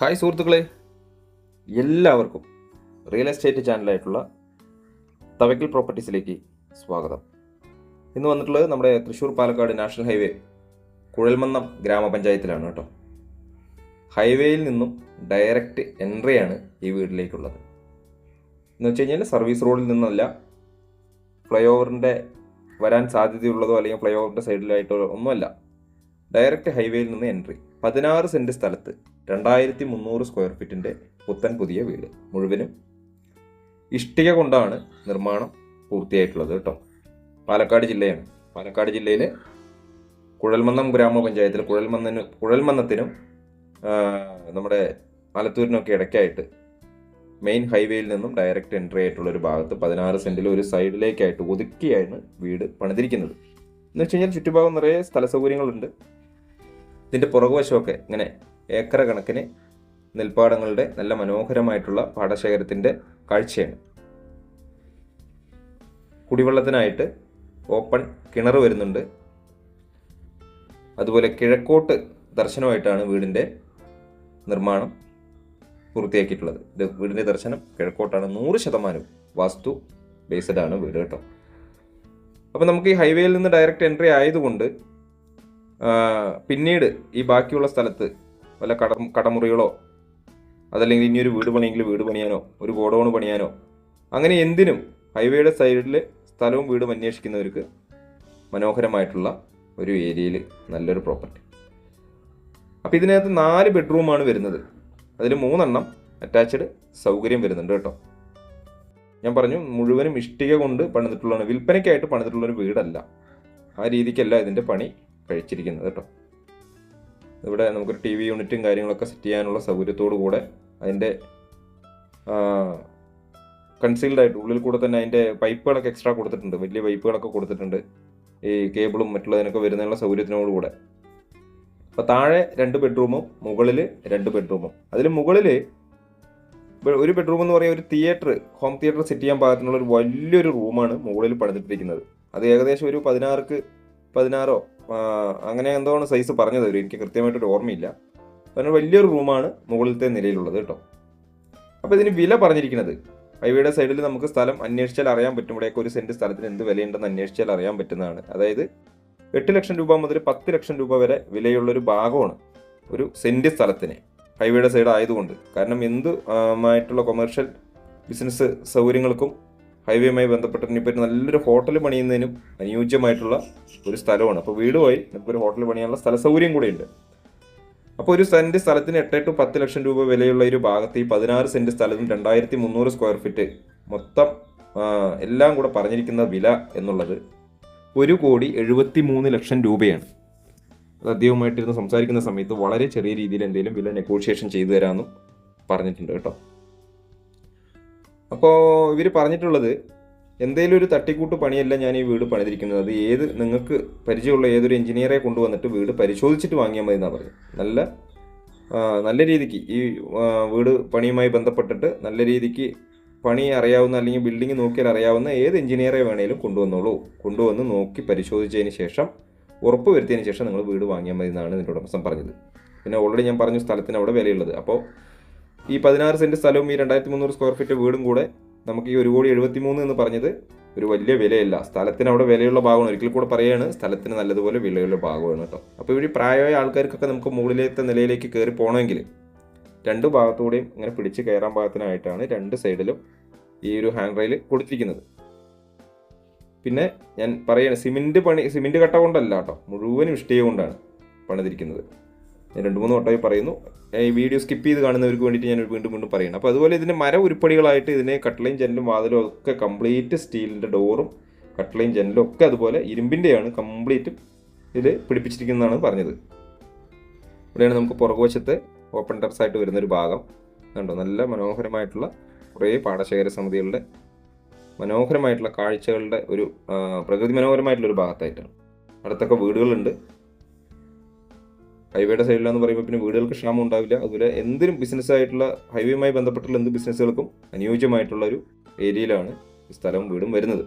Hi സുഹൃത്തുക്കളെ. എല്ലാവർക്കും real estate ചാനലായിട്ടുള്ള Thavakkal പ്രോപ്പർട്ടീസിലേക്ക് സ്വാഗതം. ഇന്ന് വന്നിട്ടുള്ളത് നമ്മുടെ തൃശ്ശൂർ പാലക്കാട് നാഷണൽ ഹൈവേ കുഴൽമന്നം ഗ്രാമപഞ്ചായത്തിലാണ് കേട്ടോ. ഹൈവേയിൽ നിന്നും ഡയറക്റ്റ് എൻട്രിയാണ് ഈ വീട്ടിലേക്കുള്ളത്. എന്ന് വെച്ച് കഴിഞ്ഞാൽ സർവീസ് റോഡിൽ നിന്നല്ല ഫ്ലൈ ഓവറിന്റെ വരാൻ സാധ്യതയുള്ളതോ അല്ലെങ്കിൽ ഫ്ലൈ ഓവറിന്റെ സൈഡിലായിട്ടോ ഒന്നുമല്ല ഡയറക്റ്റ് ഹൈവേയിൽ നിന്ന് എൻട്രി. പതിനാറ് സെന്റ് സ്ഥലത്ത് രണ്ടായിരത്തി മുന്നൂറ് സ്ക്വയർ ഫീറ്റിന്റെ പുത്തൻ പുതിയ വീട്. മുഴുവനും ഇഷ്ടിക കൊണ്ടാണ് നിർമ്മാണം പൂർത്തിയായിട്ടുള്ളത് കേട്ടോ. പാലക്കാട് ജില്ലയാണ്. പാലക്കാട് ജില്ലയിലെ കുഴൽമന്നം ഗ്രാമപഞ്ചായത്തിൽ കുഴൽമന്നന് കുഴൽമന്നത്തിനും നമ്മുടെ ആലത്തൂരിനൊക്കെ ഇടയ്ക്കായിട്ട് മെയിൻ ഹൈവേയിൽ നിന്നും ഡയറക്റ്റ് എൻട്രി ആയിട്ടുള്ള ഒരു ഭാഗത്ത് പതിനാറ് സെന്റിൽ ഒരു സൈഡിലേക്കായിട്ട് ഒതുക്കിയാണ് വീട് പണിതിരിക്കുന്നത്. എന്ന് വെച്ച് കഴിഞ്ഞാൽ ചുറ്റുഭാഗം നിറയെ സ്ഥല സൗകര്യങ്ങളുണ്ട് ഇതിന്റെ പുറകുവശമൊക്കെ ഇങ്ങനെ ഏക്കർ കണക്കിന് നെൽപ്പാടങ്ങളുടെ നല്ല മനോഹരമായിട്ടുള്ള പാടശേഖരത്തിന്റെ കാഴ്ചയാണ്. കുടിവെള്ളത്തിനായിട്ട് ഓപ്പൺ കിണർ വരുന്നുണ്ട്. അതുപോലെ കിഴക്കോട്ട് ദർശനമായിട്ടാണ് വീടിന്റെ നിർമ്മാണം പൂർത്തിയാക്കിയിട്ടുള്ളത്. ഇത് വീടിന്റെ ദർശനം കിഴക്കോട്ടാണ്. നൂറ് ശതമാനവും വാസ്തു ബേസ്ഡ് ആണ് വീട് കേട്ടോ. അപ്പോൾ നമുക്ക് ഈ ഹൈവേയിൽ നിന്ന് ഡയറക്റ്റ് എൻട്രി ആയതുകൊണ്ട് പിന്നീട് ഈ ബാക്കിയുള്ള സ്ഥലത്ത് വല്ല കട കടമുറികളോ അതല്ലെങ്കിൽ ഇനിയൊരു വീട് പണിയെങ്കിൽ വീട് പണിയാനോ ഒരു ഗോഡൗൺ പണിയാനോ അങ്ങനെ എന്തിനും ഹൈവേയുടെ സൈഡിൽ സ്ഥലവും വീടും അന്വേഷിക്കുന്നവർക്ക് മനോഹരമായിട്ടുള്ള ഒരു ഏരിയയിൽ നല്ലൊരു പ്രോപ്പർട്ടി. അപ്പോൾ ഇതിനകത്ത് നാല് ബെഡ്റൂമാണ് വരുന്നത്. അതിൽ മൂന്നെണ്ണം അറ്റാച്ച്ഡ് സൗകര്യം വരുന്നുണ്ട് കേട്ടോ. ഞാൻ പറഞ്ഞു മുഴുവനും ഇഷ്ടിക കൊണ്ട് പണിതിട്ടുള്ളതാണ്. വിൽപ്പനയ്ക്കായിട്ട് പണിതിട്ടുള്ളൊരു വീടല്ല. ആ രീതിക്കല്ല ഇതിന്റെ പണി. കഴിച്ചിരിക്കുന്നത് കേട്ടോ. ഇവിടെ നമുക്കൊരു ടി വി യൂണിറ്റും കാര്യങ്ങളൊക്കെ സെറ്റ് ചെയ്യാനുള്ള സൗകര്യത്തോടു കൂടെ അതിന്റെ കൺസീൽഡ് ആയിട്ട് ഉള്ളിൽ കൂടെ തന്നെ അതിന്റെ പൈപ്പുകളൊക്കെ എക്സ്ട്രാ കൊടുത്തിട്ടുണ്ട്. വലിയ പൈപ്പുകളൊക്കെ കൊടുത്തിട്ടുണ്ട്. ഈ കേബിളും മറ്റുള്ളതിനൊക്കെ വരുന്നതിനുള്ള സൗകര്യത്തിനോട് കൂടെ. അപ്പോൾ താഴെ രണ്ട് ബെഡ്റൂമും മുകളിൽ രണ്ട് ബെഡ്റൂമും അതിൽ മുകളിൽ ഒരു ബെഡ്റൂം എന്ന് പറയുക ഒരു തിയേറ്റർ ഹോം തിയേറ്റർ സെറ്റ് ചെയ്യാൻ പാകത്തിനുള്ള ഒരു വലിയൊരു റൂമാണ് മുകളിൽ പണിതിട്ടിരിക്കുന്നത്. അത് ഏകദേശം ഒരു പതിനാറ് പതിനാറോ അങ്ങനെ എന്തോ ആണ് സൈസ് പറഞ്ഞത് ഒരു എനിക്ക് കൃത്യമായിട്ടൊരു ഓർമ്മയില്ല. അങ്ങനെ വലിയൊരു റൂമാണ് മുകളിലത്തെ നിലയിലുള്ളത് കേട്ടോ. അപ്പോൾ ഇതിന് വില പറഞ്ഞിരിക്കുന്നത് ഹൈവേയുടെ സൈഡിൽ നമുക്ക് സ്ഥലം അന്വേഷിച്ചാൽ അറിയാൻ പറ്റും. ഇവിടെയൊക്കെ ഒരു സെന്റ് സ്ഥലത്തിന് എന്ത് വിലയുണ്ടെന്ന് അന്വേഷിച്ചാൽ അറിയാൻ പറ്റുന്നതാണ്. അതായത് എട്ട് ലക്ഷം രൂപ മുതൽ പത്ത് ലക്ഷം രൂപ വരെ വിലയുള്ള ഒരു ഭാഗമാണ് ഒരു സെന്റ് സ്ഥലത്തിന് ഹൈവേയുടെ സൈഡ് ആയതുകൊണ്ട്. കാരണം എന്ത് ആയിട്ടുള്ള ബിസിനസ് സൗകര്യങ്ങൾക്കും ഹൈവേയുമായി ബന്ധപ്പെട്ട് ഇനിയിപ്പോൾ നല്ലൊരു ഹോട്ടൽ പണിയുന്നതിനും അനുയോജ്യമായിട്ടുള്ള ഒരു സ്ഥലമാണ്. അപ്പോൾ വീട് പോയി ഒരു ഹോട്ടൽ പണിയാനുള്ള സ്ഥല സൗകര്യം കൂടെയുണ്ട്. അപ്പോൾ ഒരു സെന്റ് സ്ഥലത്തിന് എട്ട് ടു പത്ത് ലക്ഷം രൂപ വിലയുള്ള ഒരു ഭാഗത്ത് ഈ പതിനാറ് സെന്റ് സ്ഥലവും രണ്ടായിരത്തി മുന്നൂറ് സ്ക്വയർ ഫീറ്റ് മൊത്തം എല്ലാം കൂടെ പറഞ്ഞിരിക്കുന്ന വില എന്നുള്ളത് ഒരു കോടി എഴുപത്തി മൂന്ന് ലക്ഷം രൂപയാണ്. അത് അദ്ദേഹവുമായിട്ടിരുന്ന് സംസാരിക്കുന്ന സമയത്ത് വളരെ ചെറിയ രീതിയിൽ എന്തെങ്കിലും വില നെഗോഷിയേഷൻ ചെയ്തു തരാമെന്നും പറഞ്ഞിട്ടുണ്ട് കേട്ടോ. അപ്പോൾ ഇവർ പറഞ്ഞിട്ടുള്ളത് എന്തെങ്കിലും ഒരു തട്ടിക്കൂട്ട് പണിയല്ല ഞാൻ ഈ വീട് പണിതിരിക്കുന്നത്. അത് ഏത് നിങ്ങൾക്ക് പരിചയമുള്ള ഏതൊരു എഞ്ചിനീയറെ കൊണ്ടുവന്നിട്ട് വീട് പരിശോധിച്ചിട്ട് വാങ്ങിയാൽ മതി എന്നാണ് പറഞ്ഞത്. നല്ല നല്ല രീതിക്ക് ഈ വീട് പണിയുമായി ബന്ധപ്പെട്ടിട്ട് നല്ല രീതിക്ക് പണി അറിയാവുന്ന അല്ലെങ്കിൽ ബിൽഡിംഗ് നോക്കിയാൽ അറിയാവുന്ന ഏത് എഞ്ചിനീയറെ വേണേലും കൊണ്ടുവന്നോളൂ. കൊണ്ടുവന്ന് നോക്കി പരിശോധിച്ചതിന് ശേഷം ഉറപ്പ് വരുത്തിയതിന് ശേഷം നിങ്ങൾ വീട് വാങ്ങിയാൽ മതി എന്നാണ് ഇതിന്റെ ഉടമസ്ഥൻ പറഞ്ഞത്. പിന്നെ ഓൾറെഡി ഞാൻ പറഞ്ഞു സ്ഥലത്തിന് അവിടെ വിലയുള്ളത്. അപ്പോൾ ഈ പതിനാറ് സെന്റ് സ്ഥലവും ഈ രണ്ടായിരത്തി മുന്നൂറ് സ്ക്വയർ ഫീറ്റ് വീടും കൂടെ നമുക്ക് ഈ ഒരു കോടി എഴുപത്തി മൂന്ന് എന്ന് പറഞ്ഞത് ഒരു വലിയ വിലയല്ല. സ്ഥലത്തിന് അവിടെ വിലയുള്ള ഭാഗമാണ്. ഒരിക്കൽ കൂടെ പറയുകയാണ് സ്ഥലത്തിന് നല്ലതുപോലെ വിലയുള്ള ഭാഗമാണ് കേട്ടോ. അപ്പോൾ ഇവിടെ പ്രായമായ ആൾക്കാർക്കൊക്കെ നമുക്ക് മുകളിലത്തെ നിലയിലേക്ക് കയറി പോകണമെങ്കിൽ രണ്ട് ഭാഗത്തൂടെയും ഇങ്ങനെ പിടിച്ച് കയറാൻ പാകത്തിനായിട്ടാണ് രണ്ട് സൈഡിലും ഈ ഒരു ഹാൻഡ് റെയിൽ കൊടുത്തിരിക്കുന്നത്. പിന്നെ ഞാൻ പറയുകയാണ് സിമെന്റ് പണി സിമെന്റ് കട്ട കൊണ്ടല്ല കേട്ടോ. മുഴുവനും ഇഷ്ടിക കൊണ്ടാണ് പണിതിരിക്കുന്നത്. ഞാൻ രണ്ട് മൂന്ന് വട്ടമായി പറയുന്നു. ഈ വീഡിയോ സ്കിപ്പ് ചെയ്ത് കാണുന്നവർക്ക് വേണ്ടിയിട്ട് ഞാൻ വീണ്ടും വീണ്ടും പറയണം അപ്പോൾ അതുപോലെ ഇതിന്റെ മര ഉരുപ്പടികളായിട്ട് ഇതിനെ കട്ട്ലയും ജനലും വാതിലും ഒക്കെ കംപ്ലീറ്റ് സ്റ്റീലിന്റെ ഡോറും കട്ട്ലയും ജനലും ഒക്കെ അതുപോലെ ഇരുമ്പിന്റെയാണ് കംപ്ലീറ്റ് ഇതിൽ പിടിപ്പിച്ചിരിക്കുന്നതാണ് പറഞ്ഞത്. ഇവിടെയാണ് നമുക്ക് പുറകുവശത്തെ ഓപ്പൺ ടെറസ് ആയിട്ട് വരുന്നൊരു ഭാഗം. കണ്ടോ? നല്ല മനോഹരമായിട്ടുള്ള കുറേ പാടശേഖര സമിതികളുടെ മനോഹരമായിട്ടുള്ള കാഴ്ചകളുടെ ഒരു പ്രകൃതി മനോഹരമായിട്ടുള്ളൊരു ഭാഗത്തായിട്ടാണ്. അടുത്തൊക്കെ വീടുകളുണ്ട്. ഹൈവേയുടെ സൈഡിലാന്ന് പറയുമ്പോൾ പിന്നെ വീടുകൾക്ക് ക്ഷാമം ഉണ്ടാവില്ല. അതുപോലെ എന്തിനും ബിസിനസ് ആയിട്ടുള്ള ഹൈവേയുമായി ബന്ധപ്പെട്ടുള്ള എന്ത് ബിസിനസ്സുകൾക്കും അനുയോജ്യമായിട്ടുള്ള ഒരു ഏരിയയിലാണ് ഈ സ്ഥലവും വീടും വരുന്നത്.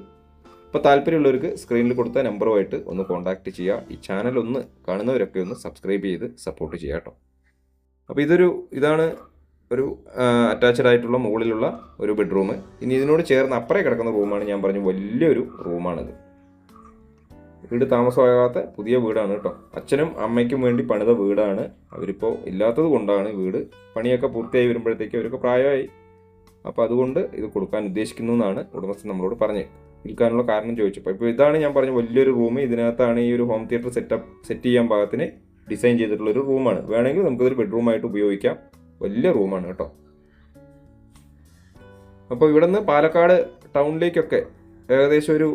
അപ്പോൾ താല്പര്യമുള്ളവർക്ക് സ്ക്രീനിൽ കൊടുത്ത നമ്പറുമായിട്ട് ഒന്ന് കോൺടാക്ട് ചെയ്യുക ഈ ചാനൽ ഒന്ന് കാണുന്നവരൊക്കെ ഒന്ന് സബ്സ്ക്രൈബ് ചെയ്ത് സപ്പോർട്ട് ചെയ്യുക കേട്ടോ അപ്പോൾ ഇതൊരു ഇതാണ് ഒരു അറ്റാച്ച്ഡ് ആയിട്ടുള്ള മുകളിലുള്ള ഒരു ബെഡ്റൂം ഇനി ഇതിനോട് ചേർന്ന് അപ്പുറേ കിടക്കുന്ന റൂമാണ് ഞാൻ പറഞ്ഞു വലിയൊരു റൂമാണിത് വീട് താമസമാകാത്ത പുതിയ വീടാണ് കേട്ടോ. അച്ഛനും അമ്മയ്ക്കും വേണ്ടി പണിത വീടാണ്. അവരിപ്പോൾ ഇല്ലാത്തത് കൊണ്ടാണ് വീട്. പണിയൊക്കെ പൂർത്തിയായി വരുമ്പോഴത്തേക്ക് അവരൊക്കെ പ്രായമായി. അപ്പോൾ അതുകൊണ്ട് ഇത് കൊടുക്കാൻ ഉദ്ദേശിക്കുന്നു എന്നാണ് ഉടമസ്ഥൻ നമ്മളോട് പറഞ്ഞത്. വിൽക്കാനുള്ള കാരണം ചോദിച്ചപ്പോൾ ഇപ്പോൾ ഇതാണ് ഞാൻ പറഞ്ഞ വലിയൊരു റൂം. ഇതിനകത്താണ് ഈ ഒരു ഹോം തിയേറ്റർ സെറ്റപ്പ് സെറ്റ് ചെയ്യാൻ പാകത്തിന് ഡിസൈൻ ചെയ്തിട്ടുള്ള ഒരു റൂമാണ്. വേണമെങ്കിൽ നമുക്കിതൊരു ബെഡ്റൂമായിട്ട് ഉപയോഗിക്കാം. വലിയ റൂമാണ് കേട്ടോ. അപ്പോൾ ഇവിടെ നിന്ന് പാലക്കാട് ടൗണിലേക്കൊക്കെ ഏകദേശം ഒരു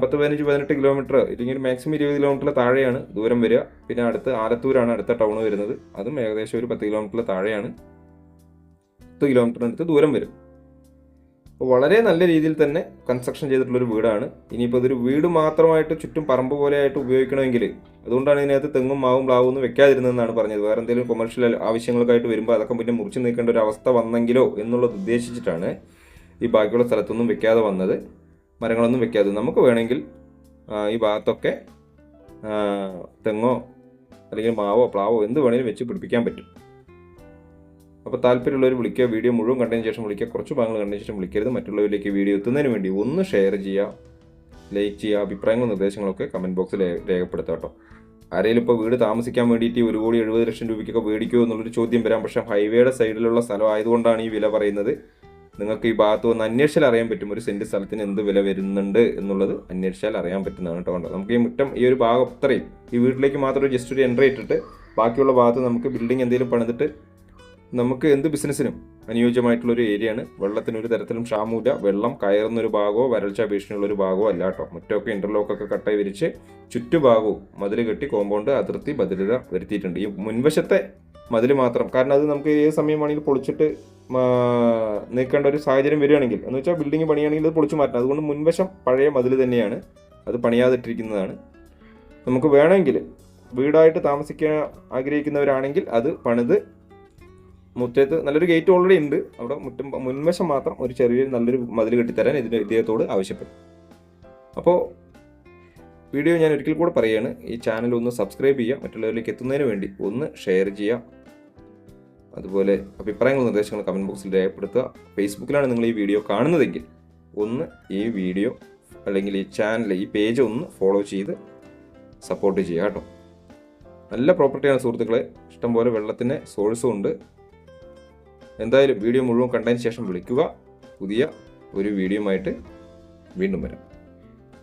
പത്ത് പതിനഞ്ച് പതിനെട്ട് കിലോമീറ്റർ ഇല്ലെങ്കിൽ മാക്സിമം ഇരുപത് കിലോമീറ്റർ താഴെയാണ് ദൂരം വരിക. പിന്നെ അടുത്ത് ആലത്തൂരാണ് അടുത്ത ടൗൺ വരുന്നത്. അതും ഏകദേശം ഒരു പത്ത് കിലോമീറ്റർ താഴെയാണ്. പത്ത് കിലോമീറ്ററിനടുത്ത് ദൂരം വരും. അപ്പോൾ വളരെ നല്ല രീതിയിൽ തന്നെ കൺസ്ട്രക്ഷൻ ചെയ്തിട്ടുള്ളൊരു വീടാണ്. ഇനിയിപ്പോൾ ഇതൊരു വീട് മാത്രമായിട്ട് ചുറ്റും പറമ്പ് പോലെയായിട്ട് ഉപയോഗിക്കണമെങ്കിൽ അതുകൊണ്ടാണ് ഇതിനകത്ത് തെങ്ങും മാവും പ്ലാവും ഒന്നും വെക്കാതിരുന്നതെന്നാണ് പറഞ്ഞത്. വേറെ എന്തെങ്കിലും കൊമേഴ്ഷ്യൽ ആവശ്യങ്ങൾക്കായിട്ട് വരുമ്പോൾ അതൊക്കെ പിന്നെ മുറിച്ച് നീക്കേണ്ട ഒരു അവസ്ഥ വന്നെങ്കിലോ എന്നുള്ളത് ഉദ്ദേശിച്ചിട്ടാണ് ഈ ബാക്കിയുള്ള സ്ഥലത്തൊന്നും വെക്കാതെ വന്നത്. മരങ്ങളൊന്നും വെക്കാതെ നമുക്ക് വേണമെങ്കിൽ ഈ ഭാഗത്തൊക്കെ തെങ്ങോ അല്ലെങ്കിൽ മാവോ പ്ലാവോ എന്ത് വേണമെങ്കിലും വെച്ച് പിടിപ്പിക്കാൻ പറ്റും. അപ്പോൾ താല്പര്യമുള്ളവർ വിളിക്കുക. വീഡിയോ മുഴുവൻ കണ്ടതിന് ശേഷം വിളിക്കുക. കുറച്ച് ഭാഗങ്ങൾ കണ്ടതിന് ശേഷം വിളിക്കരുത്. മറ്റുള്ളവരിലേക്ക് വീഡിയോ എത്തുന്നതിന് വേണ്ടി ഒന്ന് ഷെയർ ചെയ്യുക. ലൈക്ക് ചെയ്യുക. അഭിപ്രായങ്ങളും നിർദ്ദേശങ്ങളൊക്കെ കമന്റ് ബോക്സിൽ രേഖപ്പെടുത്തുക കേട്ടോ. ആരെങ്കിലും ഇപ്പോൾ വീട് താമസിക്കാൻ വേണ്ടിയിട്ട് ഒരു കോടി എഴുപത് ലക്ഷം രൂപയ്ക്കൊക്കെ മേടിക്കുമോ എന്നുള്ളൊരു ചോദ്യം വരാം. പക്ഷേ ഹൈവേയുടെ സൈഡിലുള്ള സ്ഥലം ആയതുകൊണ്ടാണ് ഈ വില പറയുന്നത്. നിങ്ങൾക്ക് ഈ ഭാഗത്ത് വന്ന് അന്വേഷിച്ചാൽ അറിയാൻ പറ്റും ഒരു സെന്റ് സ്ഥലത്തിന് എന്ത് വില വരുന്നുണ്ട് എന്നുള്ളത് അന്വേഷിച്ചാൽ അറിയാൻ പറ്റുന്നതാണ് കേട്ടോ കണ്ടോ? നമുക്ക് ഈ മുറ്റം ഈ ഒരു ഭാഗം അത്രയും. ഈ വീട്ടിലേക്ക് മാത്രം ഒരു ജസ്റ്റ് ഒരു എൻട്രി ഇട്ടിട്ട് ബാക്കിയുള്ള ഭാഗത്ത് നമുക്ക് ബിൽഡിംഗ് എന്തെങ്കിലും പണിതിട്ട് നമുക്ക് എന്ത് ബിസിനസ്സിനും അനുയോജ്യമായിട്ടുള്ള ഒരു ഏരിയയാണ് വെള്ളത്തിന് ഒരു തരത്തിലും ക്ഷാമൂല വെള്ളം കയറുന്ന ഒരു ഭാഗമോ വരൾച്ച ഭീഷണിയുള്ള ഒരു ഭാഗമോ അല്ല കേട്ടോ. മുറ്റമൊക്കെ ഇന്റർലോക്കൊക്കെ കട്ടായി വിരിച്ച് ചുറ്റുഭാഗവും മതിൽ കെട്ടി കോമ്പൗണ്ട് അതിർത്തി ഭദ്രത വരുത്തിയിട്ടുണ്ട്. ഈ മുൻവശത്തെ മതിൽ മാത്രം. കാരണം അത് നമുക്ക് ഏത് സമയം വേണമെങ്കിലും പൊളിച്ചിട്ട് നിൽക്കേണ്ട ഒരു സാഹചര്യം വരികയാണെങ്കിൽ എന്ന് വെച്ചാൽ ബിൽഡിംഗ് പണിയാണെങ്കിൽ അത് പൊളിച്ചു മാറ്റണം. അതുകൊണ്ട് മുൻവശം പഴയ മതിൽ തന്നെയാണ് അത് പണിയാതിട്ടിരിക്കുന്നതാണ്. നമുക്ക് വേണമെങ്കിൽ വീടായിട്ട് താമസിക്കാൻ ആഗ്രഹിക്കുന്നവരാണെങ്കിൽ അത് പണിത് മുറ്റത്ത് നല്ലൊരു ഗേറ്റ് ഓൾറെഡി ഉണ്ട്. അവിടെ മുറ്റം മുൻവശം മാത്രം ഒരു ചെറിയ നല്ലൊരു മതിൽ കെട്ടിത്തരാൻ ഇതിന് ഇദ്ദേഹത്തോട് ആവശ്യപ്പെടും അപ്പോൾ വീഡിയോ ഞാൻ ഒരിക്കൽ കൂടെ പറയുകയാണ് ഈ ചാനൽ ഒന്ന് സബ്സ്ക്രൈബ് ചെയ്യുക മറ്റുള്ളവരിലേക്ക് എത്തുന്നതിന് വേണ്ടി ഒന്ന് ഷെയർ ചെയ്യുക. അതുപോലെ അഭിപ്രായങ്ങളും നിർദ്ദേശങ്ങളും കമന്റ് ബോക്സിൽ രേഖപ്പെടുത്തുക. ഫേസ്ബുക്കിലാണ് നിങ്ങൾ ഈ വീഡിയോ കാണുന്നതെങ്കിൽ ഒന്ന് ഈ വീഡിയോ അല്ലെങ്കിൽ ഈ ചാനൽ ഈ പേജ് ഒന്ന് ഫോളോ ചെയ്ത് സപ്പോർട്ട് ചെയ്യുക കേട്ടോ. നല്ല പ്രോപ്പർട്ടിയാണ് സുഹൃത്തുക്കളെ. ഇഷ്ടംപോലെ വെള്ളത്തിന് സോഴ്സും ഉണ്ട്. എന്തായാലും വീഡിയോ മുഴുവൻ കണ്ടതിന് ശേഷം വിളിക്കുക. പുതിയ ഒരു വീഡിയോ ആയിട്ട് വീണ്ടും വരാം.